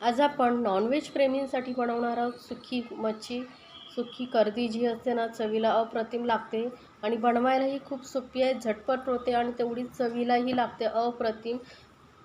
आज आपण नॉनव्हेज प्रेमींसाठी बनवणार आहोत. सुकी मच्छी सुकी कर्दी जी असते ना चवीला अप्रतिम लागते आणि बनवायलाही खूप सोपी आहे. झटपट होते आणि तेवढीच चवीलाही लागते अप्रतिम.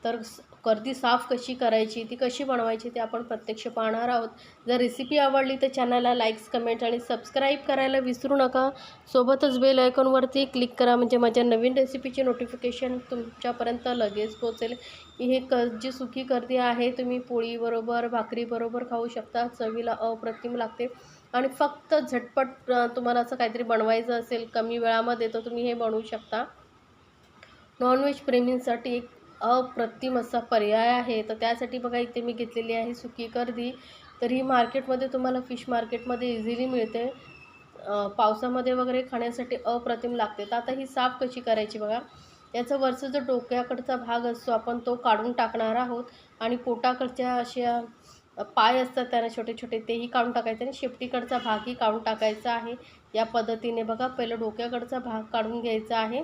तर गर्दी साफ कशी करायची ती कशी बनवायची ते आपण प्रत्यक्ष पाहणार आहोत. जर रेसिपी आवडली तर चॅनलला लाईक्स कमेंट आणि सबस्क्राईब करायला विसरू नका. सोबतच बेल आयकॉनवरती क्लिक करा म्हणजे माझ्या नवीन रेसिपीचे नोटिफिकेशन तुमच्यापर्यंत लगेच पोहोचेल. हे क जी सुखी गर्दी आहे तुम्ही पोळीबरोबर भाकरीबरोबर खाऊ शकता. चवीला अप्रतिम लागते. आणि फक्त झटपट तुम्हाला असं काहीतरी बनवायचं असेल कमी वेळामध्ये तर तुम्ही हे बनवू शकता. नॉनव्हेज प्रेमींसाठी एक अप्रतिम असा पर्याय आहे. तर त्यासाठी बघा इथे मी घेतलेली आहे सुकी कर्दी तर ही मार्केटमध्ये तुम्हाला फिश मार्केटमध्ये इझिली मिळते. पावसामध्ये वगैरे खाण्यासाठी अप्रतिम लागते. तर आता ही साफ कशी करायची बघा? याचा वरचा जो डोक्याकडचा भाग असतो आपण तो काढून टाकणार आहोत. आणि पोटाकडच्या अशा पाय असतात त्यांना छोटे छोटे तेही काढून टाकायचे आणि शेपटीकडचा भागही काढून टाकायचा आहे. या पद्धतीने बघा पहिलं डोक्याकडचा भाग काढून घ्यायचा आहे.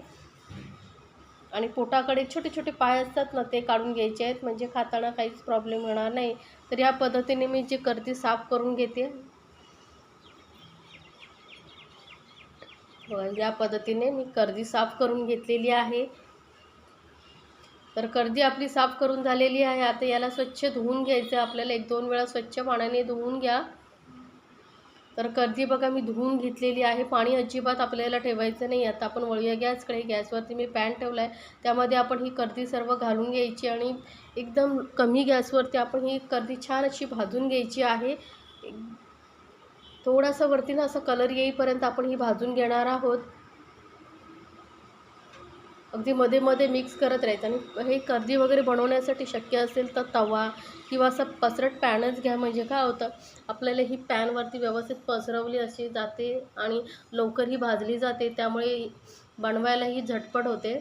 आणि पोटाकडे छोटे छोटे पाय असतात ना ते काढून घ्यायचे आहेत. म्हणजे खाताना काहीच प्रॉब्लेम होणार नाही. तर या पद्धतीने मी जी कर्दी साफ करून घेते. या पद्धतीने मी कर्दी साफ करून घेतलेली आहे. तर कर्दी आपली साफ करून झालेली आहे. आता याला स्वच्छ धुवून घ्यायचं आपल्याला एक दोन वेळा स्वच्छ पाण्याने धुवून घ्या. तर कर्दी बघा मी धुवून घेतलेली आहे. पाणी अजिबात आपल्याला ठेवायचं नाही. आता आपण वळूया गॅसकडे. गॅसवरती मी पॅन ठेवला आहे त्यामध्ये आपण ही कर्दी सर्व घालून घ्यायची आणि एकदम कमी गॅसवरती आपण ही कर्दी छान अशी भाजून घ्यायची आहे. थोडासा वरती ना असं कलर येईपर्यंत आपण ही भाजून घेणार आहोत. अगदी मध्ये मध्ये मिक्स करत राहायचं. आणि हे कर्दी वगैरे बनवण्यासाठी शक्य असेल तर तवा किंवा असं पसरट पॅनच घ्या म्हणजे काय होतं आपल्याला ही पॅनवरती व्यवस्थित पसरवली अशी जाते आणि लवकर ही भाजली जाते. त्यामुळे बनवायलाही झटपट होते.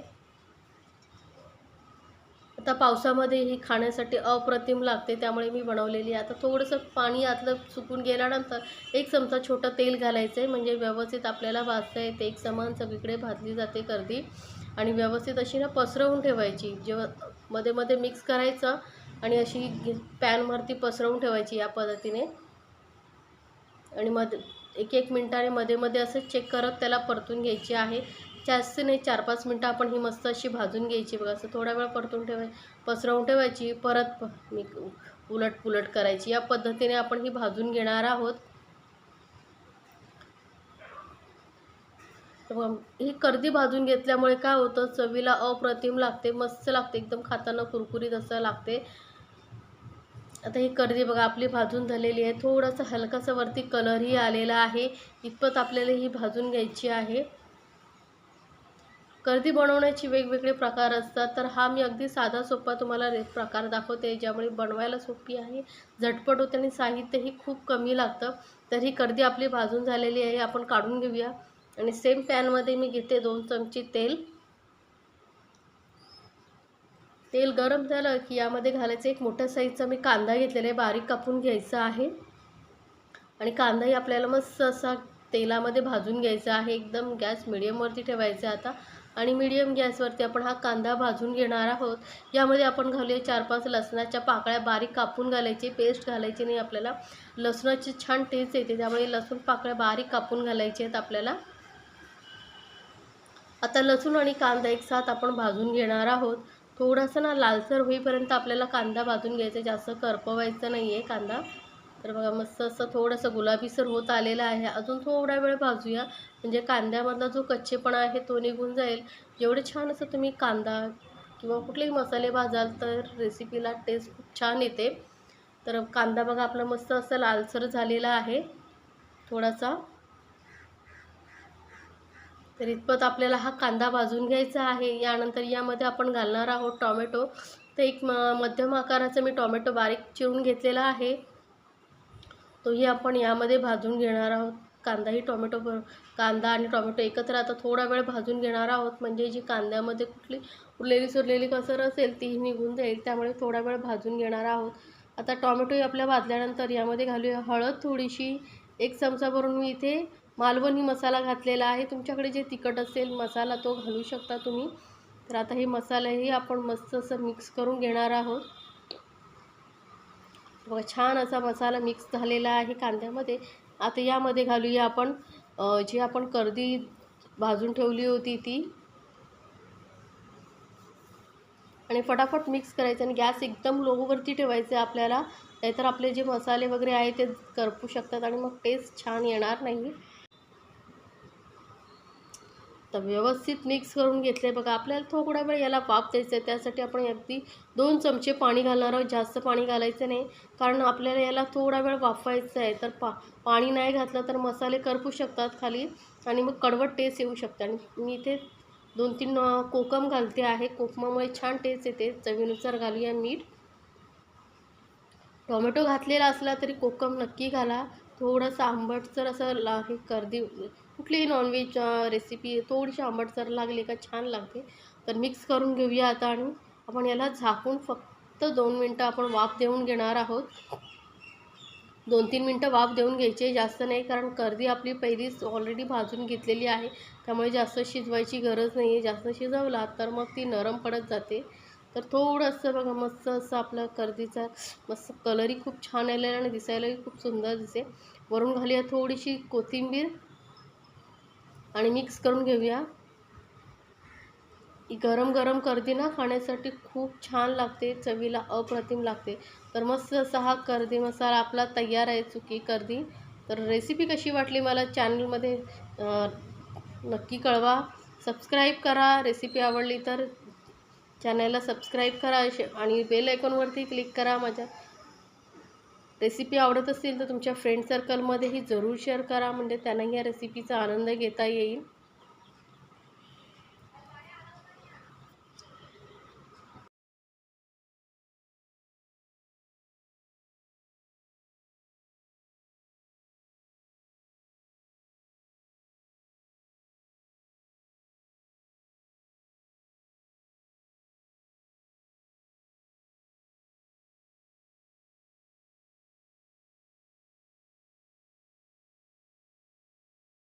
आता पावसामध्ये ही खाण्यासाठी अप्रतिम लागते त्यामुळे मी बनवलेली आहे. आता थोडंसं पाणी आतलं सुकून गेल्यानंतर एक चमचा छोटं तेल घालायचं आहे म्हणजे व्यवस्थित आपल्याला भाजता येते. एक समान सगळीकडे भाजली जाते कर्दी आणि व्यवस्थित अशी ना पसरवून ठेवायची. जेव्हा मध्ये मध्ये मिक्स करायचं आणि अशी पॅनवरती पसरवून ठेवायची या पद्धतीने. आणि मध्ये एक एक मिनटाने मध्ये मध्ये असं चेक करत त्याला परतून घ्यायची आहे. जास्त नाही चार पाच मिनटं आपण ही मस्त अशी भाजून घ्यायची. बघा असं थोडा वेळ परतून ठेवाय पसरवून ठेवायची. परत मी उलट पुलट करायची. या पद्धतीने आपण ही भाजून घेणार आहोत तर बघा, ही कर्दी भाजून घेतल्यामुळे काय होतं? चवीला अप्रतिम लागते मस्त लागते एकदम खाताना कुरकुरीत असं लागते. आता ही कर्दी बघा आपली भाजून झालेली आहे. थोडासा हलकासा वरती कलरही आलेला आहे. इतपत आपल्याला ही भाजून घ्यायची आहे. कर्दी बनवण्याचे वेगवेगळे प्रकार असतात. तर हा मी अगदी साधा सोपा तुम्हाला रे प्रकार दाखवते ज्यामुळे बनवायला सोपी आहे. झटपट होते आणि साहित्यही खूप कमी लागतं. तर ही कर्दी आपली भाजून झालेली आहे. आपण काढून घेऊया. आणि सेम पॅनमध्ये मी घेते दोन चमचे तेल. तेल गरम झालं की यामध्ये घालायचं एक मोठ्या साईजचा मी कांदा घेतलेला आहे बारीक कापून घ्यायचा आहे. आणि कांदाही आपल्याला मस्त असा तेलामध्ये भाजून घ्यायचा आहे एकदम गॅस मिडियमवरती ठेवायचा आहे आता. आणि मिडियम गॅसवरती आपण हा कांदा भाजून घेणार आहोत. यामध्ये आपण घालूया चार पाच लसणाच्या पाकळ्या बारीक कापून घालायची पेस्ट घालायची नाही आपल्याला लसणाची छान टेस्ट येते. त्यामुळे लसूण पाकळ्या बारीक कापून घालायचे आहेत आपल्याला. आता लसूण आणि कांदा एक साथ आपण भाजून घेणार आहोत. थोडासा ना लालसर होईपर्यंत आपल्याला कांदा भाजून घ्यायचा आहे, जास्त करपवायचं नाही आहे कांदा. तर बघा मस्त असं थोडंसं गुलाबीसर होत आलेला आहे. अजून थोडा वेळ भाजूया. म्हणजे कांद्यामधला जो कच्चेपणा आहे तो निघून जाईल. जेवढे छान असं तुम्ही कांदा किंवा कुठलेही मसाले भाजाल तर रेसिपीला टेस्ट खूप छान येते. तर कांदा बघा आपला मस्त असं लालसर झालेला आहे. थोडासा. तर इतपत आपल्याला हा कांदा भाजून घ्यायचा आहे. यानंतर यामध्ये आपण घालणार आहोत टॉमॅटो. तर एक म मध्यम आकाराचा मी टॉमॅटो बारीक चिरून घेतलेला आहे. तोही आपण यामध्ये भाजून घेणार आहोत. कांदाही टॉमॅटो कांदा आणि टॉमॅटो एकत्र आता थोडा वेळ भाजून घेणार आहोत. म्हणजे जी कांद्यामध्ये कुठली उरलेली सुरलेली कसर असेल तीही निघून जाईल. त्यामुळे थोडा वेळ भाजून घेणार आहोत. आता टॉमॅटोही आपल्या भाजल्यानंतर यामध्ये घालूया हळद थोडीशी. एक चमचा भरून मी इथे मालवणी मसाला घातलेला आहे. तुमच्याकडे जे तिखट असेल मसाला तो घालू शकता तुम्ही. तर आता हे मसालाही आपण मस्त असं मिक्स करून घेणार आहोत. बघा छान असा मसाला मिक्स झालेला आहे कांद्यामध्ये. आता यामध्ये घालूया आपण जी आपण कर्दी भाजून ठेवली होती ती. आणि फटाफट मिक्स करायचं आणि गॅस एकदम लोवरती ठेवायचं आहे आपल्याला. नाहीतर आपले जे मसाले वगैरे आहे ते करपू शकतात आणि मग टेस्ट छान येणार नाही. तर व्यवस्थित मिक्स करून घेतले बघा आपल्याला थोडा वेळ याला वाफ द्यायचं आहे. त्यासाठी आपण अगदी दोन चमचे पाणी घालणार आहोत. जास्त पाणी घालायचं नाही. कारण आपल्याला याला थोडा वेळ वाफवायचं आहे. तर पा पाणी नाही घातलं तर मसाले करपू शकतात खाली आणि मग कडवट टेस्ट येऊ शकते. आणि मी इथे दोन तीन कोकम घालते आहे. कोकमामुळे छान टेस्ट येते. चवीनुसार घालूया मीठ. टोमॅटो घातलेला असला तरी कोकम नक्की घाला. थोडंसं आंबटसर असं ला हे कर्दी कुठलीही नॉनव्हेज रेसिपी थोडीशी आंबटसर लागली का छान लागते तर मिक्स करून घेऊया आता आणि आपण याला झाकून फक्त दोन मिनटं आपण वाफ देऊन घेणार आहोत. दोन तीन मिनटं वाफ देऊन घ्यायची जास्त नाही कारण कर्दी आपली पहिलीच ऑलरेडी भाजून घेतलेली आहे. त्यामुळे जास्त शिजवायची गरज नाही आहे जास्त शिजवला तर मग ती नरम पडत जाते. तर थोडंसं बघा मस्त असं आपलं कर्दीचा मस्त कलरही खूप छान आलेला आणि दिसायलाही खूप सुंदर दिसे वरून घालूया थोडीशी कोथिंबीर आणि मिक्स करून घेऊया. गरम गरम कर्दी ना खाण्यासाठी खूप छान लागते चवीला अप्रतिम लागते. तर मस्त असा हा कर्दी मसाला आपला तयार आहे चुकी कर्दी तर रेसिपी कशी वाटली मला चॅनलमध्ये नक्की कळवा. सबस्क्राईब करा रेसिपी आवडली तर चॅनलला सबस्क्राईब करा शे- आणि बेल आयकॉनवरती क्लिक करा माझ्या. रेसिपी आवडत असतील तर तुमच्या फ्रेंड सर्कलमध्येही जरूर शेअर करा म्हणजे त्यांनाही या रेसिपीचा आनंद घेता येईल.